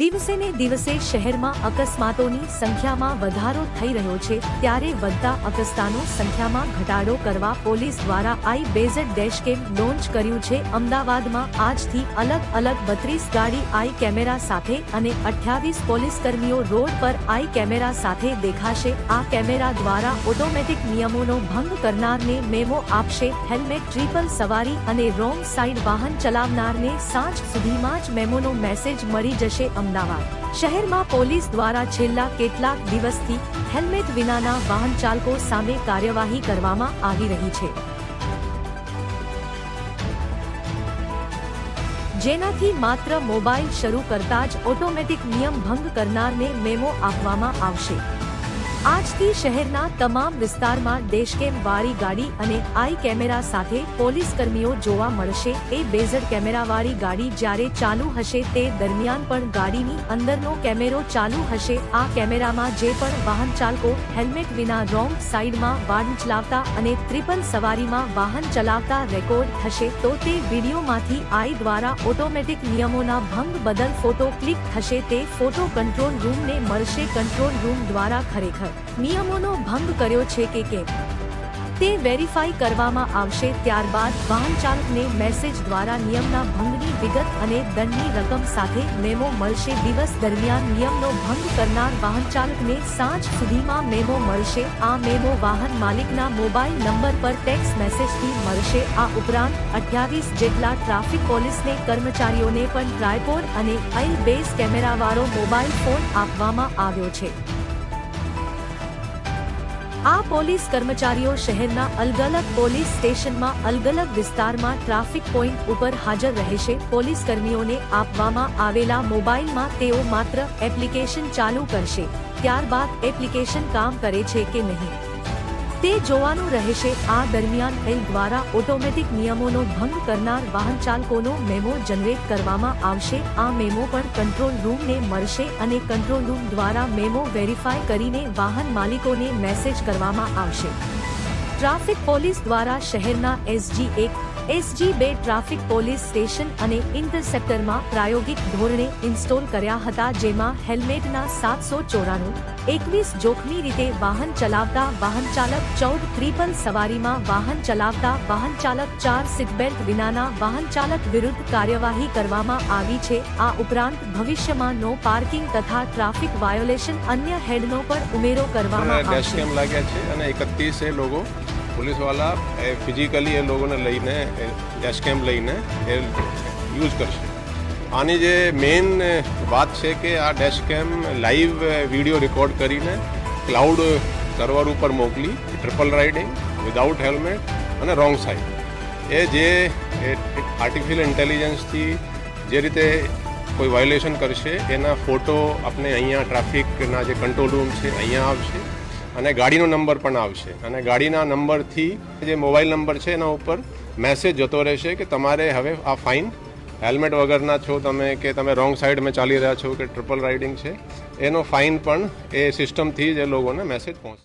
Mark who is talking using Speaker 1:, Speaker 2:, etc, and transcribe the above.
Speaker 1: દિવસે ને દિવસે શહેરમાં અકસ્માતોની સંખ્યામાં વધારો થઈ રહ્યો છે, ત્યારે વધતા અકસ્તાનો સંખ્યામાં ઘટાડો કરવા પોલીસ દ્વારા આઈ બેઝડ ડેશકેમ લોન્ચ કર્યું છે. અમદાવાદમાં આજથી અલગ અલગ બત્રીસ ગાડી આઈ કેમેરા સાથે અને અઠ્યાવીસ પોલીસ કર્મીઓ રોડ પર આઈ કેમેરા સાથે દેખાશે. આ કેમેરા દ્વારા ઓટોમેટિક નિયમોનો ભંગ કરનારને મેમો આપશે. હેલ્મેટ, ટ્રિપલ સવારી અને રોંગ સાઈડ વાહન ચલાવનારને સાંજ સુધીમાં જ મેમોનો મેસેજ મળી જશે. અમદાવાદ. શહેરમાં પોલીસ દ્વારા છેલ્લા કેટલાક દિવસથી હેલ્મેટ વિનાના વાહન ચાલકો સામે કાર્યવાહી કરવામાં આવી રહી છે. જેનાથી માત્ર મોબાઈલ શરૂ કરતા જ ઓટોમેટિક નિયમ ભંગ કરનારને મેમો આપવામાં આવશે. આજથી શહેરના તમામ વિસ્તારમાં ડેશકેમ વાળી ગાડી અને આઈ કેમેરા સાથે પોલીસ કર્મીઓ જોવા મળશે. એ બેઝડ કેમેરાવાળી ગાડી જ્યારે ચાલુ હશે તે દરમિયાન પણ ગાડીની અંદરનો કેમેરો ચાલુ હશે. આ કેમેરામાં જે પણ વાહન ચાલકો હેલ્મેટ વિના રોંગ સાઈડમાં વાહન ચલાવતા અને ત્રિપલ સવારીમાં વાહન ચલાવતા રેકોર્ડ થશે, તો તે વિડીયોમાંથી આઈ દ્વારા ઓટોમેટિક નિયમોના ભંગ બદલ ફોટો ક્લિક થશે. તે ફોટો કંટ્રોલ રૂમને મળશે. કંટ્રોલ રૂમ દ્વારા ખરેખર નિયમોનો ભંગ કર્યો છે કે કેમ? તે વેરીફાઈ કરવામાં આવશે ત્યારબાદ વાહન ચાલકને મેસેજ દ્વારા નિયમના ભંગની વિગત અને દંડની રકમ સાથે મેમો મળશે. દિવસ દરમિયાન નિયમનો ભંગ કરનાર વાહન ચાલકને સાંજ સુધીમાં મેમો મળશે. આ મેમો વાહન માલિકના મોબાઈલ નંબર પર ટેક્સ મેસેજથી મળશે. આ ઉપરાંત અઠ્યાવીસ જેટલા ટ્રાફિક પોલીસને કર્મચારીઓને પણ ટ્રાયપોડ અને આઈલ બેઝ કેમેરાવાળો મોબાઈલ ફોન આપવામાં આવ્યો છે. આ પોલીસ કર્મચારીઓ શહેરના અલગ અલગ પોલીસ સ્ટેશનમાં અલગ અલગ વિસ્તારમાં ટ્રાફિક પોઈન્ટ ઉપર હાજર રહેશે. પોલીસ કર્મીઓને આપવામાં આવેલા મોબાઈલમાં તેઓ માત્ર એપ્લિકેશન ચાલુ કરશે. ત્યારબાદ એપ્લિકેશન કામ કરે છે કે નહીં? તે જોવાનું રહેશે, આ દરમિયાન એલ દ્વારા ઓટોમેટિક નિયમોનો ભંગ કરનાર વાહન ચાલકોનો મેમો જનરેટ કરવામાં આવશે, આ મેમો પણ કંટ્રોલ રૂમને મળશે અને કંટ્રોલ રૂમ દ્વારા મેમો વેરીફાઈ કરીને વાહન માલિકોને મેસેજ કરવામાં આવશે. ટ્રાફિક પોલીસ દ્વારા શહેરના એસજી એક એસજી બે ટ્રાફિક પોલીસ સ્ટેશન અને ઇન્ટરસેપ્ટરમાં પ્રાયોગિક ધોરણે ઇન્સ્ટોલ કર્યા હતા જેમાં હેલ્મેટના સાતસો ચોરાણું એકવીસ જોખમી રીતે વાહન ચલાવતા વાહન ચાલક ચૌદ ત્રિપલ સવારીમાં વાહન ચલાવતા વાહન ચાલક ચાર સીટબેલ્ટ વિનાના વાહન ચાલક વિરુદ્ધ કાર્યવાહી કરવામાં આવી છે. આ ઉપરાંત ભવિષ્યમાં નો પાર્કિંગ તથા ટ્રાફિક વાયોલેશન અન્ય હેડનો પણ ઉમેરો કરવામાં આવશે.
Speaker 2: લાગ્યા છે અને એકત્રીસ લોકો પોલીસવાળા એ ફિઝિકલી એ લોકોને લઈને ડેશ કેમ લઈને એ યુઝ કરશે. આની જે મેઇન વાત છે કે આ dash cam live video record કરીને ક્લાઉડ સર્વર ઉપર મોકલી ટ્રિપલ રાઇડિંગ વિધાઉટ હેલ્મેટ અને રોંગ સાઈડ એ જે આર્ટિફિશિયલ ઇન્ટેલિજન્સથી જે રીતે કોઈ વાયોલેશન કરશે, એના ફોટો આપણે અહીંયા ટ્રાફિકના જે કંટ્રોલ રૂમ છે, અહીંયા આવશે. અને ગાડીનો નંબર પણ આવશે. અને ગાડીના નંબરથી જે મોબાઈલ નંબર છે એના ઉપર મેસેજ જતો રહેશે કે તમારે હવે આ ફાઇન હેલ્મેટ વગરના છો તમે કે તમે રોંગ સાઈડમાં ચાલી રહ્યા છો કે ટ્રિપલ રાઇડિંગ છે, એનો ફાઇન પણ એ સિસ્ટમથી જ લોકોને મેસેજ પહોંચશે.